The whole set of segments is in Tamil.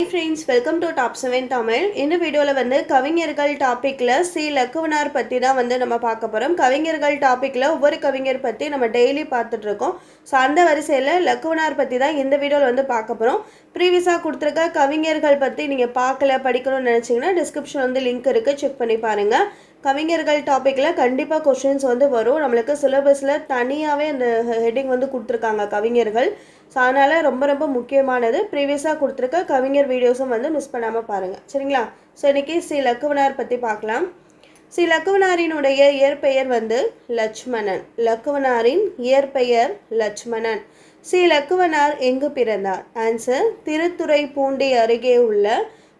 Friends welcome to top seven Tamil இந்த வீடியோவில் வந்து கவிஞர்கள் டாப்பிக்கில் சி லக்குவனார் பற்றி தான் வந்து நம்ம பார்க்க போகிறோம் கவிஞர்கள் டாப்பிக்கில் ஒவ்வொரு கவிஞர் பற்றி நம்ம டெய்லி பார்த்துட்ருக்கோம் ஸோ அந்த வரிசையில் லக்குவனார் பற்றி தான் இந்த வீடியோவில் வந்து பார்க்க போகிறோம் ப்ரீவியஸாக கொடுத்துருக்க கவிஞர்கள் பற்றி நீங்கள் பார்க்கல படிக்கணும்னு நினச்சிங்கன்னா டிஸ்கிரிப்ஷன் வந்து லிங்க் இருக்குது செக் பண்ணி பாருங்கள் கவிஞர்கள் டாப்பிக்கில் கண்டிப்பாக கொஷின்ஸ் வந்து வரும். நம்மளுக்கு சிலபஸில் தனியாகவே அந்த ஹெட்டிங் வந்து கொடுத்துருக்காங்க கவிஞர்கள். ஸோ அதனால் ரொம்ப ரொம்ப முக்கியமானது. ப்ரீவியஸாக கொடுத்துருக்க கவிஞர் வீடியோஸும் வந்து மிஸ் பண்ணாமல் பாருங்கள் சரிங்களா? ஸோ இன்றைக்கி ஸ்ரீ லக்குவனார் பற்றி பார்க்கலாம். ஸ்ரீ லக்குவனாரினுடைய இயற்பெயர் வந்து லட்சுமணன். லக்குவனாரின் இயற்பெயர் லட்சுமணன். ஸ்ரீ லக்குவனார் எங்கு பிறந்தார்? ஆன்சர் திருத்துறை பூண்டி அருகே உள்ள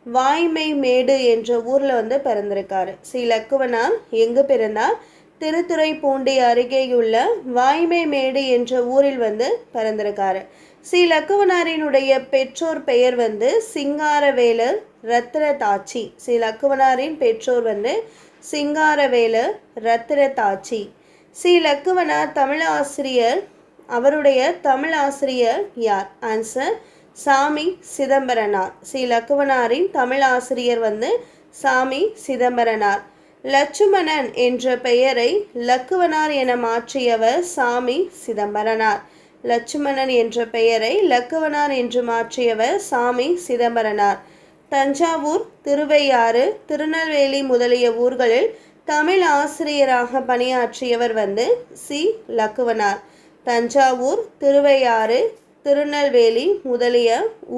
வாய்மை மேடு என்ற ஊரில் வந்து பிறந்திருக்காரு. ஸ்ரீ லக்குவனார் எங்கு பிறந்தார்? திருத்துறைப்பூண்டி அருகேயுள்ள வாய்மை மேடு என்ற ஊரில் வந்து பிறந்திருக்காரு. ஸ்ரீ லக்குவனாரினுடைய பெற்றோர் பெயர் வந்து சிங்காரவேலர் ரத்னதாச்சி. ஸ்ரீ லக்குவனாரின் பெற்றோர் வந்து சிங்காரவேலர் ரத்னதாச்சி. ஸ்ரீ லக்குவனார் தமிழ் ஆசிரியர் அவருடைய தமிழ் ஆசிரியர் யார்? ஆன்சர் சாமி சிதம்பரனார். ஸ்ரீ லக்குவனாரின் தமிழ் ஆசிரியர் வந்து சாமி சிதம்பரனார். லட்சுமணன் என்ற பெயரை லக்குவனார் என மாற்றியவர் சாமி சிதம்பரனார். லட்சுமணன் என்ற பெயரை லக்குவனார் என்று மாற்றியவர் சாமி சிதம்பரனார். தஞ்சாவூர் திருவையாறு திருநெல்வேலி முதலிய ஊர்களில் தமிழ் ஆசிரியராக பணியாற்றியவர் வந்து சி. லக்குவனார். தஞ்சாவூர் திருவையாறு திருநெல்வேலி முதலிய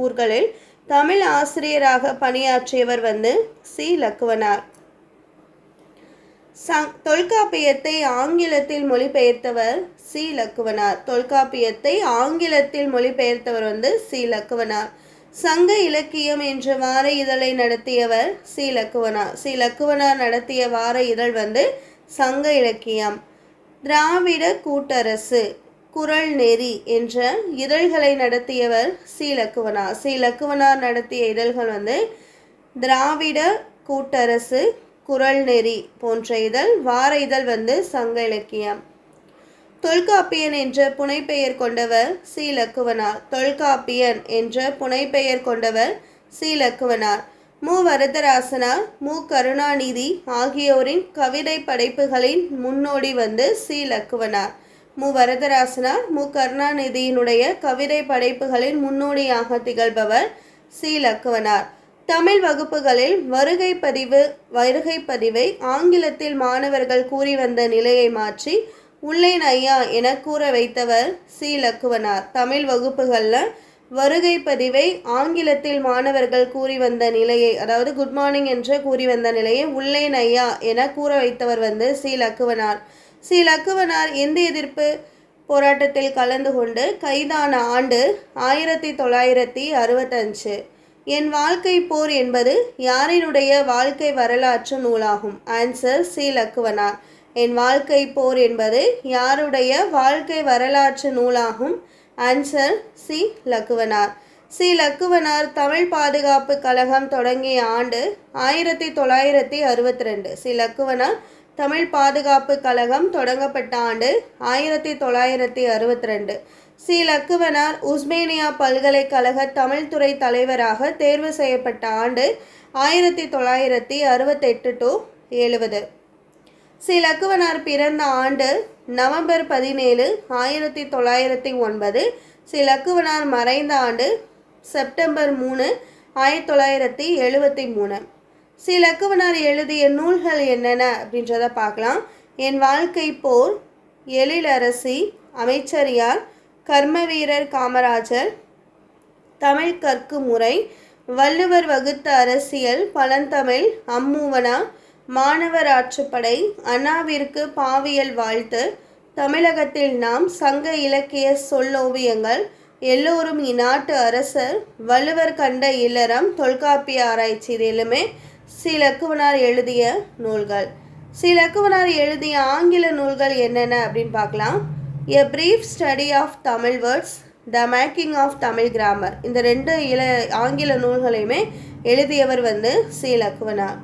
ஊர்களில் தமிழ் ஆசிரியராக பணியாற்றியவர் வந்து சி. லக்குவனார். சங் தொல்காப்பியத்தை ஆங்கிலத்தில் மொழிபெயர்த்தவர் சி. லக்குவனார். தொல்காப்பியத்தை ஆங்கிலத்தில் மொழிபெயர்த்தவர் வந்து சி. லக்குவனார். சங்க இலக்கியம் என்ற வார இதழை நடத்தியவர் சி. லக்குவனார். சி. லக்குவனார் நடத்திய வார இதழ் வந்து சங்க இலக்கியம். திராவிட கூட்டரசு குரல் நெறி என்ற இதழ்களை நடத்தியவர் சி. லக்குவனார். சி. லக்குவனார் நடத்திய இதழ்கள் வந்து திராவிட கூட்டரசு குரல் நெறி போன்ற இதழ் வார இதழ் வந்து சங்க இலக்கியம். தொல்காப்பியன் என்ற புனைப்பெயர் கொண்டவர் சிலக்குவனார் தொல்காப்பியன் என்ற புனைப்பெயர் கொண்டவர் சிலக்குவனார் மு. வரதராசனார் மு. கருணாநிதி ஆகியோரின் கவிதை படைப்புகளின் முன்னோடி வந்து சிலக்குவனார் மு. வரதராசனார் மு. கருணாநிதியினுடைய கவிதை படைப்புகளின் முன்னோடியாக திகழ்பவர் சி. இலக்குவனார். தமிழ் வகுப்புகளில் வருகை பதிவு வருகை பதிவை ஆங்கிலத்தில் மாணவர்கள் கூறி வந்த நிலையை மாற்றி உள்ளேன் ஐயா என கூற வைத்தவர் சி. லக்குவனார். தமிழ் வகுப்புகளில் வருகை பதிவை ஆங்கிலத்தில் மாணவர்கள் கூறி வந்த நிலையை அதாவது குட் மார்னிங் என்று கூறி வந்த நிலையை உள்ளேன் ஐயா என கூற வைத்தவர் வந்து சி. லக்குவனார். சி. லக்குவனார் இந்தி எதிர்ப்பு போராட்டத்தில் கலந்து கொண்டு கைதான ஆண்டு ஆயிரத்தி தொள்ளாயிரத்தி அறுபத்தஞ்சு. என் வாழ்க்கை போர் என்பது யாரினுடைய வாழ்க்கை வரலாற்று நூலாகும். Answer C. லக்குவனார். என் வாழ்க்கை போர் என்பது யாருடைய வாழ்க்கை வரலாற்று நூலாகும்? Answer C. Lakkuvanar. C. Lakkuvanar Tamil பாதுகாப்பு கழகம் தொடங்கிய ஆண்டு ஆயிரத்தி தொள்ளாயிரத்தி அறுபத்தி ரெண்டு. சி. லக்குவனார் தமிழ் பாதுகாப்பு கழகம் தொடங்கப்பட்ட ஆண்டு ஆயிரத்தி தொள்ளாயிரத்தி அறுபத்தி ரெண்டு சி. லக்குவனார் உஸ்மேனியா பல்கலைக்கழக தமிழ்துறை தலைவராக தேர்வு செய்யப்பட்ட ஆண்டு ஆயிரத்தி தொள்ளாயிரத்தி அறுபத்தெட்டு டு எழுபது சி. லக்குவனார் பிறந்த ஆண்டு நவம்பர் பதினேழு ஆயிரத்தி தொள்ளாயிரத்தி ஒன்பது. சி. லக்குவனார் மறைந்த ஆண்டு செப்டம்பர் மூணு ஆயிரத்தி தொள்ளாயிரத்தி எழுபத்தி மூணு. சி லக்குவனார் எழுதிய நூல்கள் என்னென்ன அப்படின்றத பார்க்கலாம். என் வாழ்க்கை போர் எழிலரசி அமைச்சரியார் கர்மவீரர் காமராஜர் தமிழ் கற்கு முறை வள்ளுவர் வகுத்த அரசியல் பழந்தமிழ் அம்மூவனா மாணவர் ஆற்றுப்படை அண்ணாவிற்கு பாவியல் வாழ்த்து தமிழகத்தில் நாம் சங்க இலக்கிய சொல்லோவியங்கள் எல்லோரும் இந்நாட்டு அரசர் வள்ளுவர் கண்ட இல்லறம் தொல்காப்பிய ஆராய்ச்சி இது எல்லாமே சி லக்குவனார் எழுதிய நூல்கள். சி லக்குவனார் எழுதிய ஆங்கில நூல்கள் என்னென்ன அப்படின்னு பார்க்கலாம். A brief study of Tamil words the making of Tamil grammar இந்த ரெண்டு இல ஆங்கில நூல்களையுமே எழுதியவர் வந்து சி லக்குவனார்.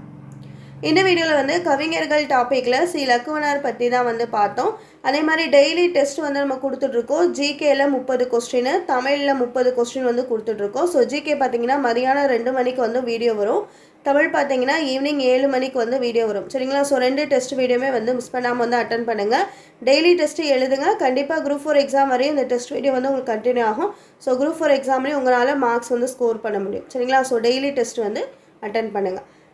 இந்த வீடியோவில் வந்து கவிஞர்கள் டாப்பிக்கில் சி. லக்குவனார் பற்றி தான் வந்து பார்த்தோம். அதே மாதிரி டெய்லி டெஸ்ட் வந்து நம்ம கொடுத்துட்ருக்கோம். ஜிகேயில் முப்பது கொஸ்டின் தமிழில் முப்பது கொஸ்டின் வந்து கொடுத்துட்ருக்கோம். ஸோ ஜிகே பார்த்தீங்கன்னா மதியானம் ரெண்டு மணிக்கு வந்து வீடியோ வரும். தமிழ் பார்த்தீங்கன்னா ஈவினிங் ஏழு மணிக்கு வந்து வீடியோ வரும். சரிங்களா? ஸோ ரெண்டு டெஸ்ட் வீடியோமே வந்து மிஸ் பண்ணாமல் வந்து அட்டன் பண்ணுங்கள் டெய்லி டெஸ்ட்டு எழுதுங்க. கண்டிப்பாக குரூப் ஃபோர் எக்ஸாம் வரையும் இந்த டெஸ்ட் வீடியோ வந்து உங்களுக்கு கண்டினியூ ஆகும். ஸோ குரூப் ஃபோர் எக்ஸாம்லேயும் உங்களால் மார்க்ஸ் வந்து ஸ்கோர் பண்ண முடியும். சரிங்களா? ஸோ டெய்லி டெஸ்ட் வந்து அட்டன் பண்ணுங்கள்